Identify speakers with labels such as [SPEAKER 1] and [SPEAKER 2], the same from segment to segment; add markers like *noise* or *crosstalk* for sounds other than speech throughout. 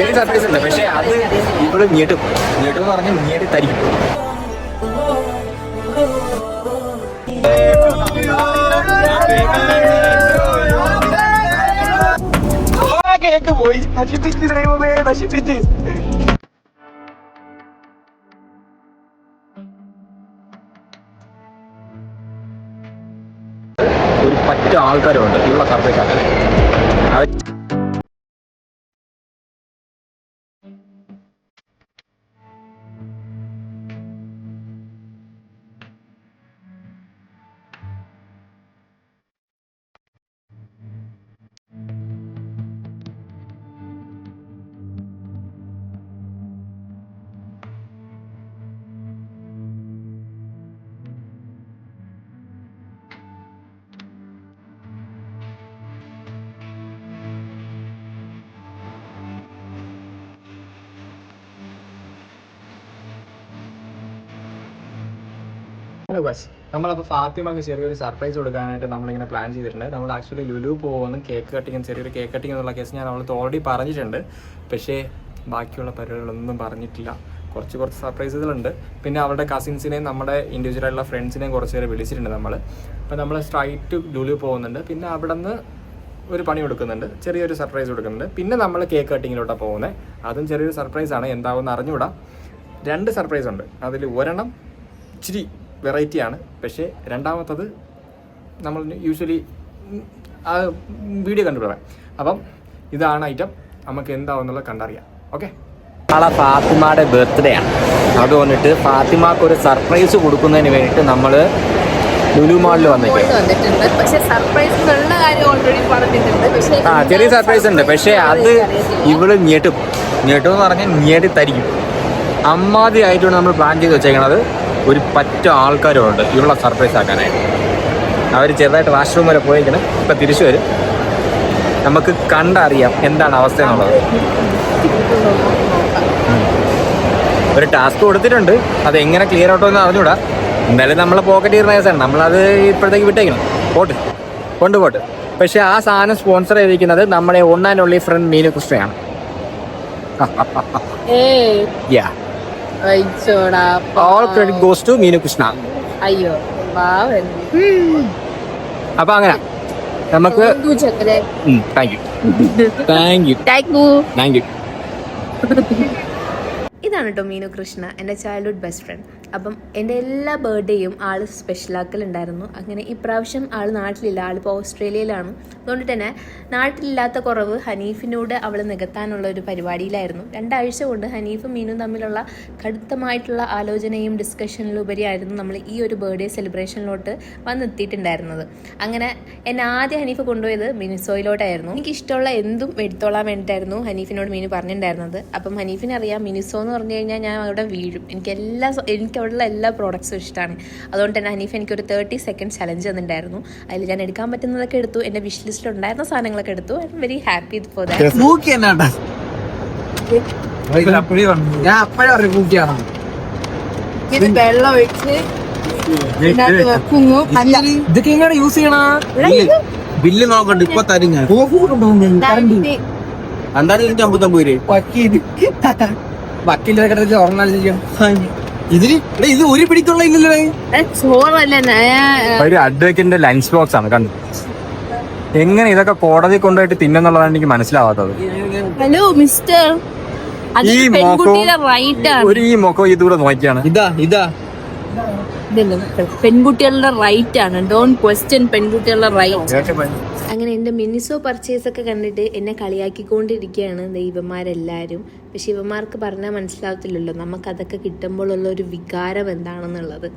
[SPEAKER 1] ചെറിയ സർപ്രൈസ് ഉണ്ട് അത് ഇവിടെ ഞെട്ടും ഞെട്ടും എന്ന് പറഞ്ഞാൽ ഞെട്ടി കേക്ക് പോയി ദൈവമേ ഒരു പറ്റ ആൾക്കാരുണ്ട് ഇവിടെ സർപ്രൈസ് ആക്കാൻ. അവർ ക്വസ്റ്റ് നമ്മളപ്പോൾ ഫാത്തിമക്ക് ചെറിയൊരു സർപ്രൈസ് കൊടുക്കാനായിട്ട് നമ്മളിങ്ങനെ പ്ലാൻ ചെയ്തിട്ടുണ്ട്. നമ്മൾ ആക്ച്വലി ലുലു പോകുന്നു കേക്ക് കട്ടിങ് ചെറിയൊരു കേക്ക് കട്ടിങ് എന്നുള്ള കേസ് ഞാൻ അവളത് ഓൾറെഡി പറഞ്ഞിട്ടുണ്ട്. പക്ഷേ ബാക്കിയുള്ള പരിപാടികളൊന്നും പറഞ്ഞിട്ടില്ല. കുറച്ച് കുറച്ച് സർപ്രൈസുകളുണ്ട്. പിന്നെ അവളുടെ കസിൻസിനെയും നമ്മുടെ ഇൻഡിവിജ്വൽ ആയിട്ടുള്ള ഫ്രണ്ട്സിനെയും കുറച്ച് പേരെ വിളിച്ചിട്ടുണ്ട് നമ്മൾ അപ്പോൾ നമ്മൾ സ്ട്രൈറ്റ് ലുലു പോകുന്നുണ്ട്. പിന്നെ അവിടെ നിന്ന് ഒരു പണി കൊടുക്കുന്നുണ്ട്. ചെറിയൊരു സർപ്രൈസ് കൊടുക്കുന്നുണ്ട്. പിന്നെ നമ്മൾ കേക്ക് കട്ടിങ്ങിലോട്ടാണ് പോകുന്നത് അതും ചെറിയൊരു സർപ്രൈസാണ് ആണ്. എന്താവുമെന്ന് അറിഞ്ഞുകൂടാ. രണ്ട് സർപ്രൈസ് ഉണ്ട്. അതിൽ ഒരെണ്ണം ഇച്ചിരി വെറൈറ്റി ആണ് പക്ഷേ രണ്ടാമത്തത് നമ്മൾ യൂഷ്വലി ആ വീഡിയോ കണ്ടുപിടാം അപ്പം ഇതാണ് ഐറ്റം നമുക്ക് എന്താവുന്നുള്ളത് കണ്ടറിയാം. ഓക്കെ നാളെ ഫാത്തിമയുടെ ബർത്ത്ഡേ ആണ്. അത് വന്നിട്ട് ഫാത്തിമക്ക് ഒരു സർപ്രൈസ് കൊടുക്കുന്നതിന് വേണ്ടിയിട്ട് നമ്മൾ ലുലു മാളിൽ വന്നിട്ട്.
[SPEAKER 2] വന്നിട്ടുണ്ട്. പക്ഷെ സർപ്രൈസ് എന്നുള്ള കാര്യം ഓൾറെഡി പറഞ്ഞിട്ടുണ്ട്. പക്ഷെ
[SPEAKER 1] ആ ചെറിയ സർപ്രൈസ് ഉണ്ട്. പക്ഷേ അത് ഇവൾ ഞെട്ടും. ഞെട്ടും എന്ന് പറഞ്ഞാൽ ഞെട്ടി തരിക്കും അമ്മാതി ആയിട്ടാണ് നമ്മൾ പ്ലാൻ ചെയ്ത് വെച്ചേക്കണത്. ഒരു പറ്റ ആൾക്കാരുണ്ട് ഇവളെ സർപ്രൈസ് ആക്കാനായിട്ട്. അവർ ചെറുതായിട്ട് വാഷ്റൂം വരെ പോയിരിക്കണം ഇപ്പം തിരിച്ചു വരും. നമുക്ക് കണ്ടറിയാം എന്താണ് അവസ്ഥ എന്നുള്ളത്. ഒരു ടാസ്ക് കൊടുത്തിട്ടുണ്ട്. അത് എങ്ങനെ ക്ലിയർ ഔട്ടോ എന്ന് അറിഞ്ഞൂടാ. എന്തായാലും നമ്മളെ പോക്കറ്റ് ഇറേസാണ് നമ്മളത് ഇപ്പോഴത്തേക്ക് വിട്ടേക്കണം. പോട്ട്. കൊണ്ടുപോട്ട് പക്ഷേ ആ സാധനം സ്പോൺസർ ചെയ്തിരിക്കുന്നത് നമ്മുടെ one and only friend Meenu കൃഷ്ണയാണ്. Yeah all credit goes to Meenukrishna.
[SPEAKER 2] അയ്യോ പാവൻ
[SPEAKER 1] അപ്പൊ അങ്ങനെ നമുക്ക്
[SPEAKER 2] ചക്കരെ
[SPEAKER 1] thank you thank you
[SPEAKER 2] thank you
[SPEAKER 1] thank you
[SPEAKER 2] ഇതാണ് കേട്ടോ മീനു കൃഷ്ണ എന്റെ ചൈൽഡ്ഹുഡ് ബെസ്റ്റ് ഫ്രണ്ട് അപ്പം എന്റെ എല്ലാ ബർത്ത്ഡേയും ആൾ സ്പെഷ്യലാക്കലുണ്ടായിരുന്നു അങ്ങനെ ഇപ്രാവശ്യം ആൾ നാട്ടിലില്ല ആളിപ്പോൾ ഓസ്ട്രേലിയയിലാണ് അതുകൊണ്ട് തന്നെ നാട്ടിലില്ലാത്ത കുറവ് ഹനീഫിനോട് അവൾ നികത്താനുള്ള ഒരു പരിപാടിയിലായിരുന്നു. രണ്ടാഴ്ച കൊണ്ട് ഹനീഫും മീനും തമ്മിലുള്ള കടുത്തമായിട്ടുള്ള ആലോചനയും ഡിസ്കഷനിലുപരിയായിരുന്നു നമ്മൾ ഈ ഒരു ബർത്ത്ഡേ സെലിബ്രേഷനിലോട്ട് വന്നെത്തിയിട്ടുണ്ടായിരുന്നത്. അങ്ങനെ എന്നെ ആദ്യം ഹനീഫ് കൊണ്ടുപോയത് മിനിസോയിലോട്ടായിരുന്നു. എനിക്ക് ഇഷ്ടമുള്ള എന്തും എടുത്തോളാൻ വേണ്ടിയിട്ടായിരുന്നു ഹനീഫിനോട് മീനു പറഞ്ഞിട്ടുണ്ടായിരുന്നത്. അപ്പം ഹനീഫിന് അറിയാം മിനിസോ എന്ന് പറഞ്ഞു കഴിഞ്ഞാൽ ഞാൻ അവിടെ വീഴും. എനിക്ക് എല്ലാ എനിക്ക് അവിടെയുള്ള എല്ലാ പ്രോഡക്ട്സും ഇഷ്ടമാണ് അതുകൊണ്ട് തന്നെ ഹനീഫ് എനിക്കൊരു തേർട്ടി സെക്കൻഡ് ചലഞ്ച് തന്നിട്ടുണ്ടായിരുന്നു. അതിൽ ഞാൻ എടുക്കാൻ പറ്റുന്നതൊക്കെ എടുത്തു. എന്റെ വിഷ് ഉണ്ടായിരുന്ന സാധനങ്ങളൊക്കെ എടുത്തു. I'm very happy for
[SPEAKER 3] ഇതൊക്കെ എങ്ങനെ യൂസ് ചെയ്യണ? ബില്ല് നോക്കണ്ട ഇപ്പൊ തരും ഞാൻ. അമ്പത്തൊമ്പത് രൂപ. വക്കീലിന്റെ ഇതിൽ എടാ, ഇത് ഒരു പിടിക്കുള്ള ഇല്ലല്ലേ?
[SPEAKER 2] ചോറല്ലേ
[SPEAKER 1] ഒരു അഡ്വക്കേറ്റിന്റെ ലഞ്ച് ബോക്സ് ആണ് കണ്ടു? എങ്ങനെ ഇതൊക്കെ കോടതി കൊണ്ടുപോയിട്ട് തിന്നെന്നുള്ളതാണ് എനിക്ക് മനസ്സിലാവാത്തത്.
[SPEAKER 2] ഹലോ മിസ്റ്റർ
[SPEAKER 1] ഈ
[SPEAKER 2] പെൺകുട്ടിയുടെ
[SPEAKER 1] മോക്കോ ഒരു ഈ മൊക്കോ ഇതുകൂടെ നോക്കിയാണ്.
[SPEAKER 3] ഇതാ ഇതാ.
[SPEAKER 2] ഇതല്ല. പെൺകുട്ടികളുടെ റൈറ്റ് ആണ്. ഡോൺ ക്വസ്റ്റ്യൻ പെൺകുട്ടികളുടെ റൈറ്റ് അങ്ങനെ എന്റെ മിനിസോ പർച്ചേസ് ഒക്കെ കണ്ടിട്ട് എന്നെ കളിയാക്കിക്കൊണ്ടിരിക്കുകയാണ് ദൈവന്മാരെല്ലാവരും. പക്ഷെ ഇവന്മാർക്ക് പറഞ്ഞാൽ മനസ്സിലാവത്തില്ലല്ലോ നമുക്കതൊക്കെ കിട്ടുമ്പോഴുള്ള ഒരു വികാരം എന്താണെന്നുള്ളത്.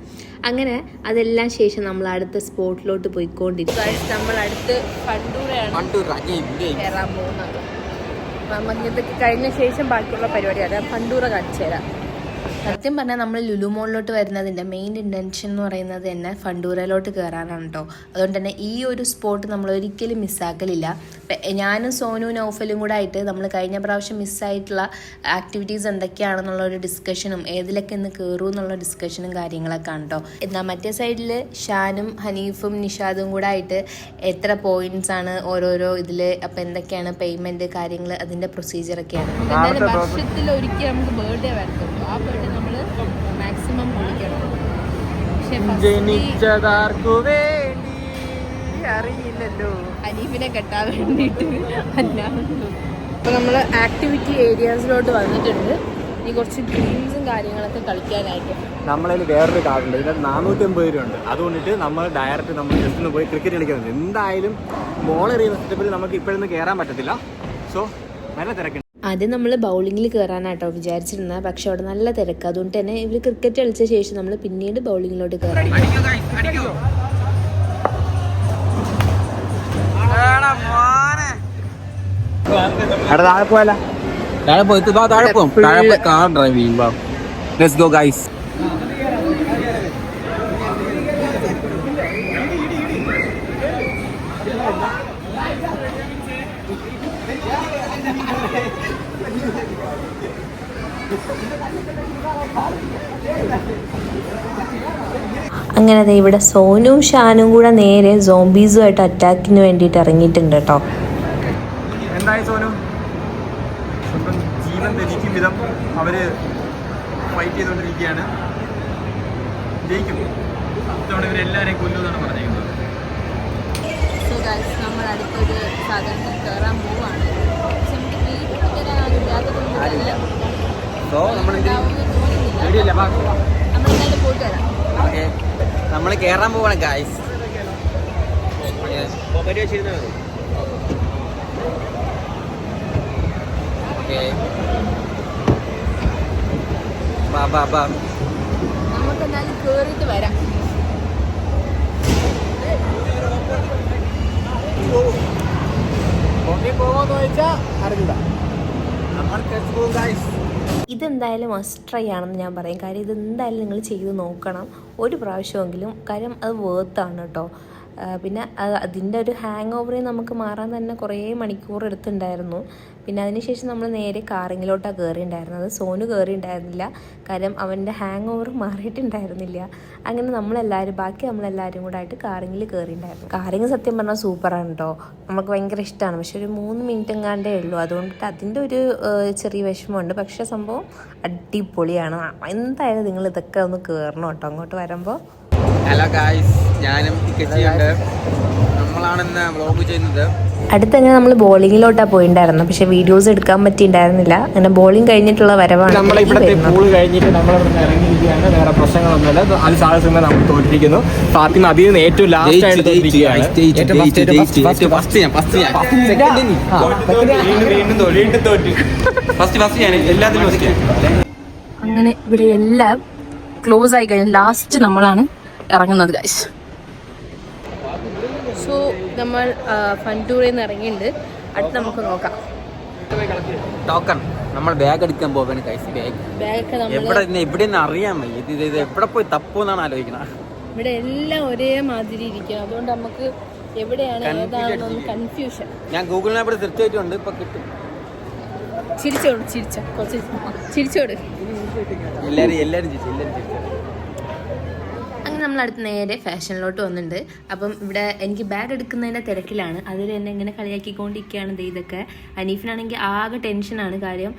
[SPEAKER 2] അങ്ങനെ അതെല്ലാം ശേഷം നമ്മൾ അടുത്ത സ്പോട്ടിലോട്ട് പോയിക്കൊണ്ടിരിക്കും. നമ്മൾ അടുത്ത് കണ്ടൂരാണ് കയറാൻ പോകുന്നത്. നമുക്ക് ഇതൊക്കെ കഴിഞ്ഞ ശേഷം ബാക്കിയുള്ള പരിപാടി അതായത് പണ്ടൂറ കാണിച്ചു തരാം. സത്യം പറഞ്ഞാൽ നമ്മൾ ലുലു മോളിലോട്ട് വരുന്നതിന്റെ മെയിൻ ഇന്റൻഷൻ എന്ന് പറയുന്നത് തന്നെ ഫണ്ടൂരയിലോട്ട് കയറാനാണ് കേട്ടോ അതുകൊണ്ട് തന്നെ ഈ ഒരു സ്പോട്ട് നമ്മൾ ഒരിക്കലും മിസ്സാക്കലില്ല ഞാനും സോനു നൗഫലും കൂടെ ആയിട്ട് നമ്മൾ കഴിഞ്ഞ പ്രാവശ്യം മിസ്സായിട്ടുള്ള ആക്ടിവിറ്റീസ് എന്തൊക്കെയാണെന്നുള്ള ഒരു ഡിസ്കഷനും ഏതിലൊക്കെ ഇന്ന് കയറും എന്നുള്ള ഡിസ്കഷനും കാര്യങ്ങളൊക്കെ ആണ് കേട്ടോ എന്നാൽ മറ്റേ സൈഡിൽ ഷാനും ഹനീഫും നിഷാദും കൂടെ ആയിട്ട് എത്ര പോയിന്റ്സ് ആണ് ഓരോരോ ഇതിൽ അപ്പം എന്തൊക്കെയാണ് പേയ്മെന്റ് കാര്യങ്ങൾ അതിന്റെ പ്രൊസീജിയറൊക്കെയാണ് വർഷത്തിൽ ഒരിക്കൽ നമുക്ക് ബർത്ത്ഡേ വരത്തുള്ളൂ. ആ ബർത്ത്ഡേ നമ്മൾ മാക്സിമം പൊളിക്കണം പക്ഷേ
[SPEAKER 1] ജനിച്ചതാർക്കു വേണ്ടി? അറിയില്ലല്ലോ.
[SPEAKER 2] അനീഫിനെ കെട്ടാൻ വേണ്ടിയിട്ട് അപ്പൊ നമ്മൾ ആക്ടിവിറ്റി ഏരിയാസിലോട്ട് വന്നിട്ടുണ്ട്. ഇനി കുറച്ച് ഗെയിംസും കാര്യങ്ങളൊക്കെ കളിക്കാനായിട്ട്.
[SPEAKER 1] നമ്മളതിൽ വേറൊരു കാർഡുണ്ട് ഇതിന് നാനൂറ്റി അമ്പത് രൂപ ഉണ്ട് അതുകൊണ്ടിട്ട് നമ്മൾ ഡയറക്റ്റ് നമ്മൾ ജസ്റ്റ് ഒന്ന് പോയി ക്രിക്കറ്റ് കളിക്കുന്നുണ്ട്. എന്തായാലും ബോൾ എറിയുന്ന സെറ്റപ്പിൽ നമുക്ക് ഇപ്പോഴൊന്നും കയറാൻ പറ്റത്തില്ല. സോ നല്ല തിരക്കുണ്ട്.
[SPEAKER 2] ആദ്യം നമ്മൾ ബൗളിങ്ങിൽ കയറാനാട്ടോ വിചാരിച്ചിരുന്നത് പക്ഷെ അവിടെ നല്ല തിരക്ക്. അതുകൊണ്ട് തന്നെ ഇവർ ക്രിക്കറ്റ് കളിച്ച ശേഷം നമ്മൾ പിന്നീട് ബൗളിങ്ങിലോട്ട് കയറാം
[SPEAKER 1] താഴെ പോയാലോ?
[SPEAKER 3] താഴെ പോയി താഴെ പോകും താഴെ പോയി കാർ ഡ്രൈവ് ചെയ്യുമ്പോ. ലെറ്റ്സ് ഗോ ഗൈസ്
[SPEAKER 2] അങ്ങനെ ദേ ഇവിടെ സോനും ഷാനും കൂടെ നേരെ സോംബീസുമായിട്ട് അറ്റാക്കിന് വേണ്ടിയിട്ട് ഇറങ്ങിയിട്ടുണ്ട് കേട്ടോ.
[SPEAKER 1] എന്തായി സോനു? സ്വന്തം ജീവൻ ധരിക്കും വിധം അവർ ഫൈറ്റ് ചെയ്തുകൊണ്ടിരിക്കുകയാണ്. ജയിക്കും. ഇത്തവണ ഇവരെല്ലാവരെയും കൊല്ലുമെന്നാണ് പറഞ്ഞേക്കുന്നത്
[SPEAKER 2] സോ ഗൈസ് നമ്മൾ അടുത്തൊരു സാധനത്തിൽ കയറാൻ പോവാണ്. പക്ഷെ നമുക്ക് വീട്ടിൽ കയറാൻ ഇല്ലാത്തതുകൊണ്ട്
[SPEAKER 3] സോ നമ്മൾ ഓക്കെ. നമ്മൾ കേറാൻ പോവാണ് ഗൈസ് ഓക്കെ. ബാ ബാ ബാ.
[SPEAKER 2] നമുക്ക് എന്തായാലും കേറിയിട്ട് വരാം.
[SPEAKER 1] പൊങ്ങി പോവാന്ന് ചോദിച്ചാൽ അറിഞ്ഞില്ല
[SPEAKER 3] നമ്മൾ ഗൈസ്
[SPEAKER 2] ഇതെന്തായാലും മസ്റ്റ് ട്രൈ ആണെന്ന് ഞാൻ പറയും. കാര്യം ഇതെന്തായാലും നിങ്ങൾ ചെയ്ത് നോക്കണം. ഒരു പ്രാവശ്യമെങ്കിലും. കാര്യം അത് വേർത്താണ് കേട്ടോ പിന്നെ അതിന്റെ ഒരു ഹാങ് ഓവറിൽ നമുക്ക് മാറാൻ തന്നെ കുറേ മണിക്കൂർ എടുത്തിട്ടുണ്ടായിരുന്നു. പിന്നെ അതിനുശേഷം നമ്മൾ നേരെ കാറിങ്ങിലോട്ടാണ് കയറിയിട്ടുണ്ടായിരുന്നത് സോനു കയറിയിട്ടുണ്ടായിരുന്നില്ല കാര്യം അവന്റെ ഹാങ് ഓവർ മാറിയിട്ടുണ്ടായിരുന്നില്ല. അങ്ങനെ നമ്മളെല്ലാവരും ബാക്കി നമ്മളെല്ലാവരും കൂടെ ആയിട്ട് കാറിങ്ങിൽ കയറിയിട്ടുണ്ടായിരുന്നു കാറിങ് സത്യം പറഞ്ഞാൽ സൂപ്പറാണ് കേട്ടോ നമുക്ക് ഭയങ്കര ഇഷ്ടമാണ് പക്ഷെ ഒരു മൂന്ന് മിനിറ്റ് എങ്ങാണ്ടേ ഉള്ളൂ. അതുകൊണ്ടിട്ട് അതിന്റെ ഒരു ചെറിയ വിഷമമുണ്ട്. പക്ഷേ സംഭവം അടിപൊളിയാണ്. എന്തായാലും നിങ്ങൾ ഇതൊക്കെ ഒന്ന് കയറണം കേട്ടോ അങ്ങോട്ട് വരുമ്പോൾ
[SPEAKER 3] ഹലോ ഗായ്സ് ഞാനും ടിക്കറ്റ് നമ്മളാണ് ഇന്ന് വ്ളോഗ് ചെയ്യുന്നത്.
[SPEAKER 2] അടുത്തങ്ങനെ നമ്മൾ ബോളിങ്ങിലോട്ടാണ് പോയിണ്ടായിരുന്നു പക്ഷെ വീഡിയോസ് എടുക്കാൻ പറ്റിയിട്ടുണ്ടായിരുന്നില്ല അങ്ങനെ ബോളിംഗ് കഴിഞ്ഞിട്ടുള്ള വരവാണ് നമ്മൾ
[SPEAKER 1] ഇവിടുത്തെ
[SPEAKER 2] വരുന്നത്.
[SPEAKER 1] കഴിഞ്ഞിട്ട് നമ്മൾ ഇവിടെ ഇറങ്ങിയിരിക്കുകയാണ്. വേറെ പ്രശ്നങ്ങളൊന്നുമില്ല. അത് സാഹചര്യം നമ്മൾ തോറ്റിരിക്കുന്നു. ഫാത്തിമ അതിൽ നിന്ന് ഏറ്റവും ലാസ്റ്റ് ആയിട്ട്
[SPEAKER 2] അങ്ങനെ ഇവിടെ എല്ലാം ക്ലോസ് ആയി കഴിഞ്ഞു ലാസ്റ്റ് നമ്മളാണ് ഇറങ്ങുന്നത് ഗൈസ് നമ്മൾ ഫണ്ടൂറിൽ നിന്ന് ഇറങ്ങിയിട്ടുണ്ട്. അടുത്ത് നമുക്ക് നോക്കാം.
[SPEAKER 3] ടോക്കൺ. നമ്മൾ ബാഗ് എടുക്കാൻ പോവാണ് ഗൈസ് ബാഗ്
[SPEAKER 2] ബാഗൊക്കെ നമ്മൾ
[SPEAKER 3] എവിടെ എവിടെ നിന്ന് അറിയാൻ വയ്യ. ഇത് എവിടെ പോയി തപ്പുന്നാണ് ആലോചിക്കണം
[SPEAKER 2] ഇവിടെ എല്ലാം ഒരേ മാതിരി ഇരിക്കും. അതുകൊണ്ട് നമുക്ക് എവിടെയാണ് കൺഫ്യൂഷൻ
[SPEAKER 3] ഞാൻ ഗൂഗിൾ മാപ്പിൽ തീർച്ചയായിട്ടുണ്ട് ഇപ്പൊ കിട്ടും.
[SPEAKER 2] ചിരിച്ചോട് ചിരിച്ച. കുറച്ച് ചിരിച്ചോട്.
[SPEAKER 3] എല്ലാരും എല്ലാരും ചിരിച്ചു എല്ലാരും ചിരിച്ചു.
[SPEAKER 2] നമ്മൾ അടുത്ത് നേരെ ഫാഷനിലോട്ട് വന്നിട്ടുണ്ട്. അപ്പം ഇവിടെ എനിക്ക് ബാഗ് എടുക്കുന്നതിന്റെ തിരക്കിലാണ്. അതിൽ എന്നെ ഇങ്ങനെ കളിയാക്കിക്കൊണ്ടിരിക്കുകയാണ് ഇതൊക്കെ. അനീഫിനാണെങ്കിൽ ആകെ ടെൻഷനാണ് കാര്യം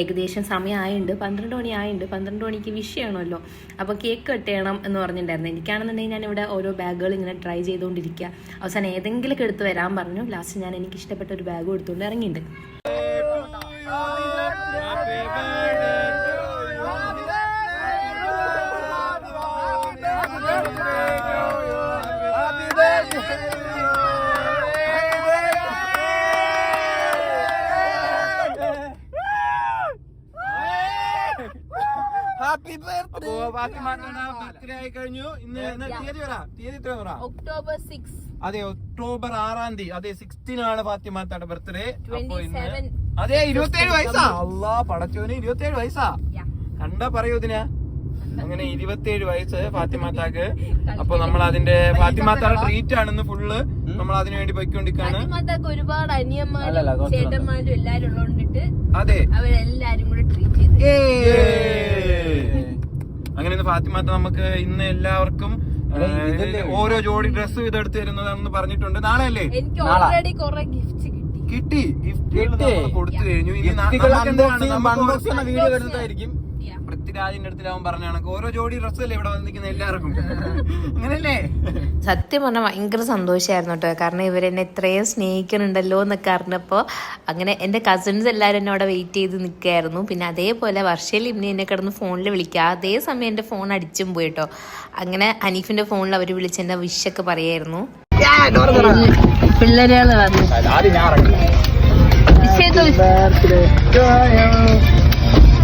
[SPEAKER 2] ഏകദേശം സമയമായുണ്ട്. പന്ത്രണ്ട് മണി ആയുണ്ട്. പന്ത്രണ്ട് മണിക്ക് വിഷയമാണല്ലോ അപ്പോൾ കേക്ക് കട്ട് ചെയ്യണം എന്ന് പറഞ്ഞിട്ടുണ്ടായിരുന്നു. എനിക്കാണെന്നുണ്ടെങ്കിൽ ഞാൻ ഇവിടെ ഓരോ ബാഗുകൾ ഇങ്ങനെ ട്രൈ ചെയ്തുകൊണ്ടിരിക്കുക. അവസാനം ഏതെങ്കിലുമൊക്കെ എടുത്ത് വരാൻ പറഞ്ഞു. ലാസ്റ്റ് ഞാൻ എനിക്ക് ഇഷ്ടപ്പെട്ട ഒരു ബാഗ് എടുത്തുകൊണ്ട് ഇറങ്ങിയിട്ടുണ്ട്.
[SPEAKER 4] കഴിഞ്ഞു. ഇന്ന് തീയതി പറ. തീയതി എത്ര പറ?
[SPEAKER 2] ഒക്ടോബർ സിക്സ്
[SPEAKER 4] അതെ ഒക്ടോബർ ആറാം തീയതി. അതെ സിക്സ്റ്റീൻ ആണ് ഫാത്തിമാത്തയുടെ ബർത്ത്ഡേ അപ്പൊ ഇന്ന്
[SPEAKER 2] 27.
[SPEAKER 4] അതെ ഇരുപത്തിയേഴ് വയസ്സാ. അള്ളാ പടച്ചോന് ഇരുപത്തിയേഴ് വയസ്സാ. കണ്ടാ പറയൂ ഇതിനാ. അങ്ങനെ ഇരുപത്തിയേഴ് വയസ്സ് ഫാത്തിമാത്താക്ക് അപ്പൊ നമ്മൾ അതിന്റെ ഫാത്തിമാത്താടെ ട്രീറ്റ് ആണെന്ന് ഫുള്ള് നമ്മൾ അതിനു വേണ്ടി പോയിക്കൊണ്ടിരിക്കാണ്.
[SPEAKER 2] ഫാത്തിമാത്താക്ക് ഒരുപാട് അനിയന്മാരും ചേട്ടന്മാരും എല്ലാരും ഉള്ളോണ്ടിട്ട്
[SPEAKER 4] അതെ.
[SPEAKER 2] അവരെല്ലാരും കൂടെ ട്രീറ്റ് ചെയ്ത്.
[SPEAKER 4] അങ്ങനെ ഇന്ന് ഫാത്തിമാത്ത നമുക്ക് ഇന്ന് എല്ലാവർക്കും ഓരോ ജോഡി ഡ്രസ്സ് ഇതെടുത്ത് തരുന്നതാണെന്ന് പറഞ്ഞിട്ടുണ്ട്. നാളെ അല്ലേ
[SPEAKER 2] എനിക്ക് ഓൾറെഡി കൊറേ ഗിഫ്റ്റ് കിട്ടി.
[SPEAKER 4] കിട്ടി. ഗിഫ്റ്റ് കൊടുത്തു കഴിഞ്ഞു. ഇനി
[SPEAKER 3] വീഡിയോ വരുന്നതായിരിക്കും.
[SPEAKER 4] പൃഥ്വിരാജിന്റെ അടുത്ത് അവൻ പറഞ്ഞ കണക്ക്. ഓരോ ജോഡി ഡ്രസ് അല്ലേ ഇവിടെ വന്നിരിക്കുന്ന എല്ലാവർക്കും. അങ്ങനല്ലേ?
[SPEAKER 2] സത്യം പറഞ്ഞാൽ ഭയങ്കര സന്തോഷമായിരുന്നു കേട്ടോ. കാരണം ഇവരെന്നെ ഇത്രയും സ്നേഹിക്കുന്നുണ്ടല്ലോ എന്നൊക്കെ അറിഞ്ഞപ്പോൾ അങ്ങനെ എന്റെ കസിൻസ് എല്ലാവരും എന്നെ അവിടെ വെയിറ്റ് ചെയ്ത് നിൽക്കുകയായിരുന്നു. പിന്നെ അതേപോലെ വർഷയിൽ ഇമ്മി എന്നെ കിടന്ന് ഫോണിൽ വിളിക്കുക. അതേ സമയം എന്റെ ഫോൺ അടിച്ചും പോയി കേട്ടോ. അങ്ങനെ ഹനീഫിന്റെ ഫോണിൽ അവർ വിളിച്ച് എന്റെ വിഷൊക്കെ പറയായിരുന്നു. പിള്ളേരുകൾ വന്നു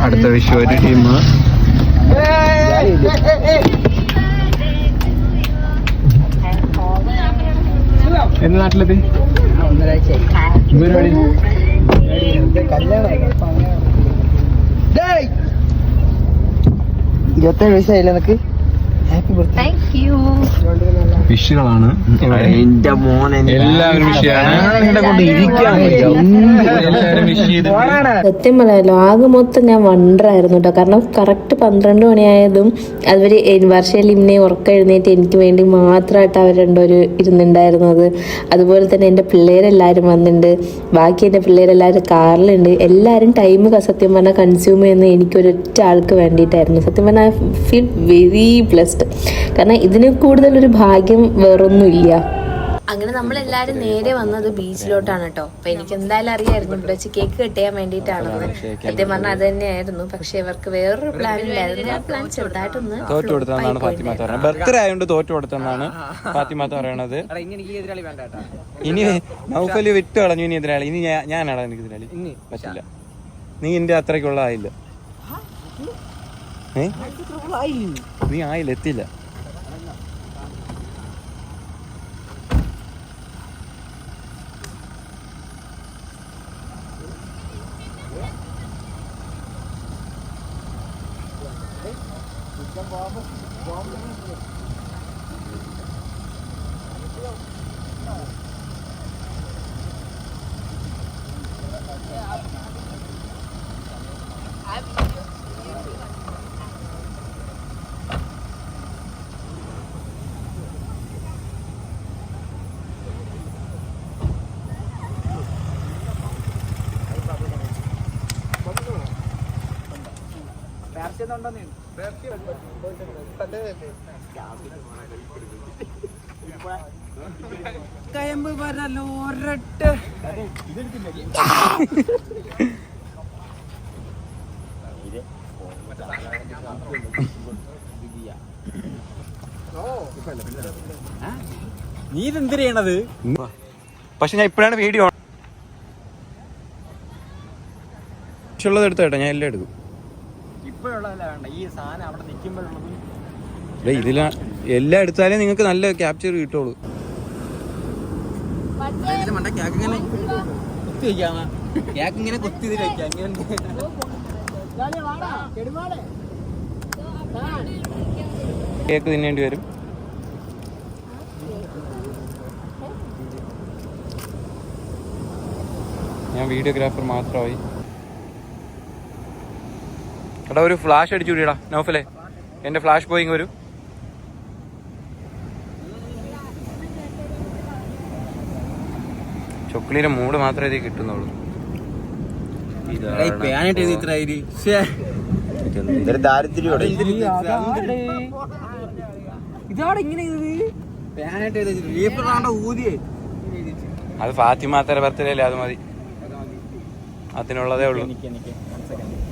[SPEAKER 4] അടുത്ത വിഷു ഒരു ടീം
[SPEAKER 1] എന്ത് നാട്ടിലെത്തി
[SPEAKER 3] ഇരുപത്തേഴ് വയസ്സായില്ല നിനക്ക് ഹാപ്പി ബർത്ത്ഡേ
[SPEAKER 2] താങ്ക് യു
[SPEAKER 4] വിഷുകളാണ്
[SPEAKER 3] എന്റെ മോൻ
[SPEAKER 4] എല്ലാവരും വിഷയാണ് എല്ലാവരും വിഷ്
[SPEAKER 2] സത്യം പറയാലോ ആകെ മൊത്തം ഞാൻ വണ്ടറായിരുന്നു കേട്ടോ. കാരണം കറക്റ്റ് പന്ത്രണ്ട് മണിയായതും അവർ വർഷയിൽ ഇന്നെ ഉറക്കം എഴുന്നേറ്റ് എനിക്ക് വേണ്ടി മാത്രമായിട്ട് അവർ രണ്ടൊരു ഇരുന്നുണ്ടായിരുന്നത് അതുപോലെ തന്നെ എന്റെ പിള്ളേരെല്ലാവരും വന്നിട്ടുണ്ട്. ബാക്കി എന്റെ പിള്ളേരെല്ലാവരും കാറിലുണ്ട്. എല്ലാവരും ടൈം സത്യം പറഞ്ഞാൽ കൺസ്യൂം ചെയ്യുന്ന എനിക്കൊരൊറ്റ ആൾക്ക് വേണ്ടിയിട്ടായിരുന്നു. സത്യം പറഞ്ഞാൽ ഐ ഫീൽ വെരി ബ്ലെസ്ഡ് കാരണം ഇതിന് കൂടുതലൊരു ഭാഗ്യം വേറൊന്നുമില്ല. അങ്ങനെ നമ്മളെല്ലാരും നേരെ വന്നത് ബീച്ചിലോട്ടാണ് കേട്ടോ. അപ്പൊ എനിക്ക് എന്തായാലും അറിയായിരുന്നു. ഇവിടെ വെച്ച് കേക്ക് കട്ട് ചെയ്യാൻ വേണ്ടിയിട്ടാണെന്ന് സത്യം പറഞ്ഞാൽ അത് തന്നെയായിരുന്നു പക്ഷെ ഇവർക്ക് വേറൊരു പ്ലാൻ ഇല്ലായിരുന്നു. ആ പ്ലാൻ ചെറുതായിട്ടൊന്ന്
[SPEAKER 4] തോറ്റു കൊടുത്തെന്നാണ് ഫാത്തിമ പറയുന്നത്. ബർത്ത്ഡേ ആയതുകൊണ്ട് തോറ്റു കൊടുത്തെന്നാണ് ഫാത്തിമ പറയണത്.
[SPEAKER 3] ഇനി നൗഫലി എതിരാളി വേണ്ട കേട്ടാ.
[SPEAKER 4] ഇനി നൗഫൽ വിട്ട് കളഞ്ഞു. ഇനി എതിരാളി. ഇനി ഞാനാണ് ഞാനാടാ എനിക്ക് എതിരാളി പറ്റില്ല നീ എന്റെ അത്രയ്ക്കുള്ള ആയില്ല. നീ ആയില്ല എത്തില്ല
[SPEAKER 3] കയമ്പ് ഒരട്ട് നീ ഇതെന്ത് ചെയ്യണത്?
[SPEAKER 4] പക്ഷെ ഞാൻ ഇപ്പോഴാണ് വീഡിയോ ഉള്ളത് എടുത്തോട്ടെ ഞാൻ എല്ലാം എടുക്കും.
[SPEAKER 3] വേണ്ട ഈ സാധനം അവിടെ നിൽക്കുമ്പോഴുള്ളത്
[SPEAKER 4] ദേ ഇതിലാ എല്ലാം എടുത്താലേ നിങ്ങൾക്ക് നല്ല ക്യാപ്ചർ കിട്ടുള്ളൂ.
[SPEAKER 3] ഇങ്ങനെ കൊത്തി കേക്ക്
[SPEAKER 4] തിന്നേണ്ടി വരും. ഞാൻ വീഡിയോഗ്രാഫർ മാത്രമായി. എടാ ഒരു ഫ്ലാഷ് അടിച്ചു കൂടിയടാ നൗഫലേ. എന്റെ ഫ്ലാഷ് പോയിങ് വരും. ചൊക്ലിയുടെ മൂട് മാത്രമേ ഇത് കിട്ടുന്നുള്ളൂ അത് ഫാത്തിമാത്തര ബർത്ത്ഡേ അല്ലേ? അത് മതി. അതിനുള്ളതേ ഉള്ളൂ.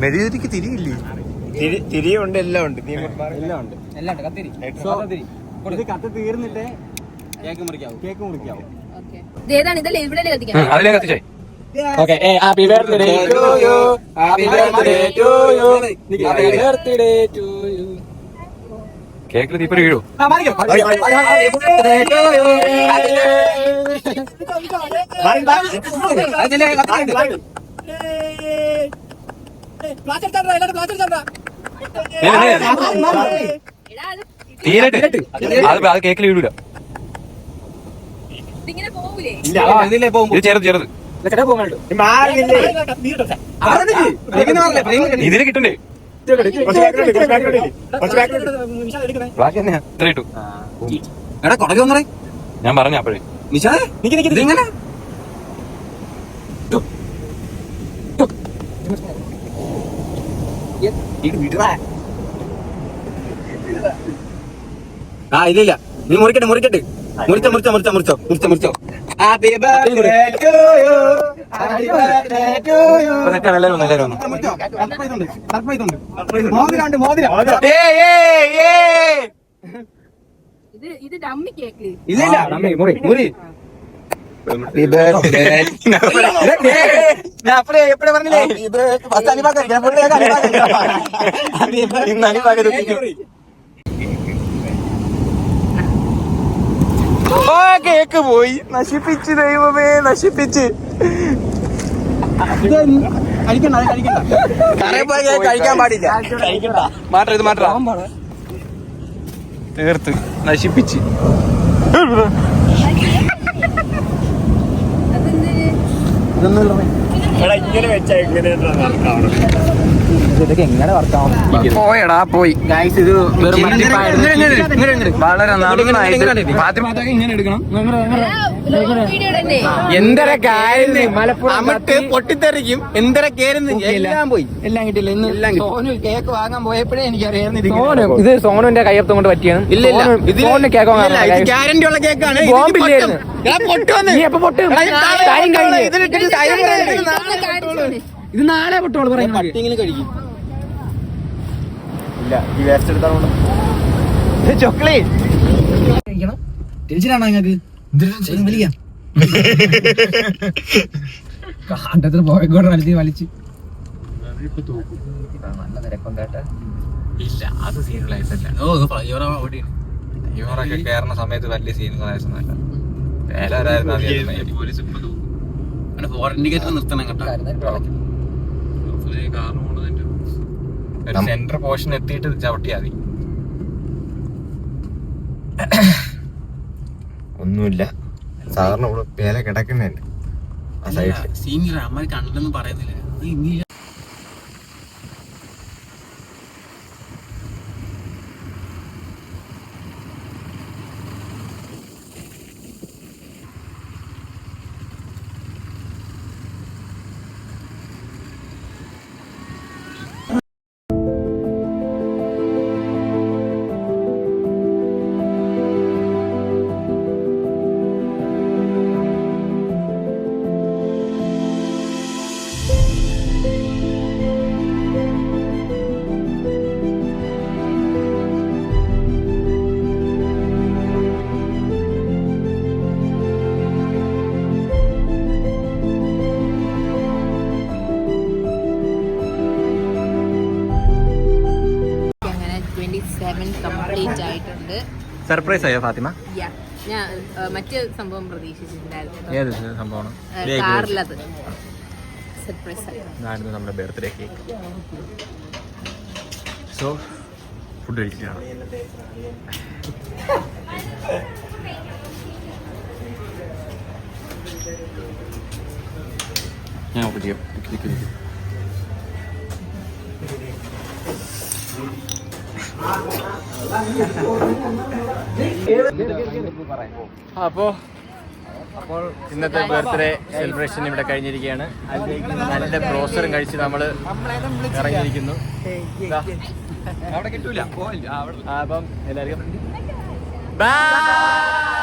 [SPEAKER 1] മെഴുകുതിരിക്ക് തിരിയില്ലേ? തിരിയുണ്ട് എല്ലാം ഉണ്ട്.
[SPEAKER 3] എല്ലാം ഉണ്ട്. എല്ലാം കത്തിരി. കത്തിരി. കത്ത് തീർന്നിട്ട് കേക്ക് മുറിക്കാവും. Cake മുറിക്കാവും.
[SPEAKER 1] Okay. Happy birthday to you. Happy birthday to you. Happy birthday to
[SPEAKER 4] കേക്കിൽ തീപ്പൊരി വീഴോ തീരട്ടെ അത് അത് കേക്കിൽ വീഴൂല
[SPEAKER 3] ഇതിലേ പോകും
[SPEAKER 4] ഇത് ചെറുത് ചെറുത് ഇതിന് കിട്ടണ്ടേ ബാക്കി തന്നെയാ ഇത്ര ഇട്ടു
[SPEAKER 3] എടാ വന്നേ
[SPEAKER 4] ഞാൻ പറഞ്ഞു അപ്പോഴേ.
[SPEAKER 3] നിശാദേ ഇതിങ്ങനെ? ആ ഇല്ലില്ല. നീ മുറിക്കട്ടെ മുറിക്കട്ടെ. മുറിച്ചോ മുറിച്ചോ മുറിച്ചോ മുറിച്ചോ മുറിച്ചോ മുറിച്ചോ. ഹാപ്പി ബർത്ത്ഡേ ടു യു
[SPEAKER 2] ഇത് ഡമ്മി കേക്ക്
[SPEAKER 3] ഇല്ല ഇല്ല മുറി മുറി ഹാപ്പി ബർത്ത്ഡേ ഞാൻ അപ്പഴേ
[SPEAKER 4] ആ കേക്ക് പോയി. നശിപ്പിച്ച് ദൈവമേ നശിപ്പിച്ച്. കഴിക്കാൻ പാടില്ല. മാറ്റാ ഇത് മാറ്റാ തീർത്ത്. നശിപ്പിച്ച്.
[SPEAKER 3] ഇതൊക്കെ എങ്ങനെ വർക്കാവും
[SPEAKER 4] പോയടാ പോയി
[SPEAKER 3] ഗൈസ് ഇത് വെറും
[SPEAKER 4] വളരെ നന്നായിട്ട് ഫാത്തിമാത്തൊക്കെ ഇങ്ങനെ എടുക്കണം
[SPEAKER 3] എന്തര കാര്യം അമിട്ട് പൊട്ടിത്തെറിക്കും. എന്തര കേരുന്ന് എല്ലാം പോയി. എല്ലാം കിട്ടില്ല ഇന്ന് എല്ലാം സോനു കേക്ക് വാങ്ങാൻ പോയപ്പോഴേ എനിക്ക്
[SPEAKER 5] ഇത് സോനുവിന്റെ കയ്യപ്പം കൊണ്ട് പറ്റിയാണ്.
[SPEAKER 3] ഇല്ല ഇല്ല
[SPEAKER 5] സോനു- കേക്ക് വാങ്ങാൻ
[SPEAKER 3] ഗ്യാരണ്ടി ഉള്ള കേക്കാണ്. ഇത്
[SPEAKER 5] ബോംബില്ലായിരുന്നു.
[SPEAKER 3] പൊട്ടുവന്ന്.
[SPEAKER 5] നീ എപ്പോ പൊട്ടും? ടൈം. കഴിഞ്ഞ്.
[SPEAKER 3] ഇത് നാളെ.
[SPEAKER 5] പൊട്ടോളൂ പറയുന്നത്
[SPEAKER 3] കഴിക്കും.
[SPEAKER 1] ഇല്ല ഈ വേസ്റ്റ് എടുത്താൽ
[SPEAKER 3] ചോക്ലേറ്റ്. ടെൻഷനാണോ നിങ്ങൾക്ക്? വലിയ. *laughs* കാണ്ടത്തിന് പോയിക്കോട്ടെ വലിച്ച് വലിച്ച്. നല്ല തിരക്കൊണ്ടാട്ടെ
[SPEAKER 1] ഇല്ല അത് സീനുകളൈസ് അല്ല
[SPEAKER 3] ഓ ഓടി ഓടിയാണ്
[SPEAKER 1] ഇവരൊക്കെ കയറുന്ന സമയത്ത് വലിയ ഒരു സെന്റർ പോർഷൻ എത്തിയിട്ട് ചവിട്ടിയാ മതി. *coughs* ഒന്നുമില്ല. സാധാരണ ഇവിടെ പേല കിടക്കുന്നുണ്ട് ആ സൈഡിൽ
[SPEAKER 3] സീനിയർ അമ്മ കണ്ടെന്ന് പറയുന്നില്ല.
[SPEAKER 1] സർപ്രൈസ് ആയോ ഫാത്തിമ.
[SPEAKER 2] ഞാൻ മറ്റ് സംഭവം പ്രതീക്ഷിച്ചിട്ടുണ്ടായിരുന്നു
[SPEAKER 1] സംഭവമാണ്?
[SPEAKER 2] കാറിലത്. സർപ്രൈസ്
[SPEAKER 1] നമ്മുടെ ബർത്ത്ഡേ കേക്ക്. സോ ഫുഡ്
[SPEAKER 4] ഞാൻ ഓപ്പൺ ചെയ്യാം.
[SPEAKER 1] അപ്പോൾ അപ്പോൾ ഇന്നത്തെ ബർത്ത്ഡേ സെലിബ്രേഷൻ ഇവിടെ കഴിഞ്ഞിരിക്കുകയാണ്. നല്ല ബ്രോസറും കഴിച്ച് നമ്മൾ ഇറങ്ങിയിരിക്കുന്നു.
[SPEAKER 3] അവിടെ കിട്ടൂല.
[SPEAKER 1] അപ്പം എല്ലാവർക്കും ബൈ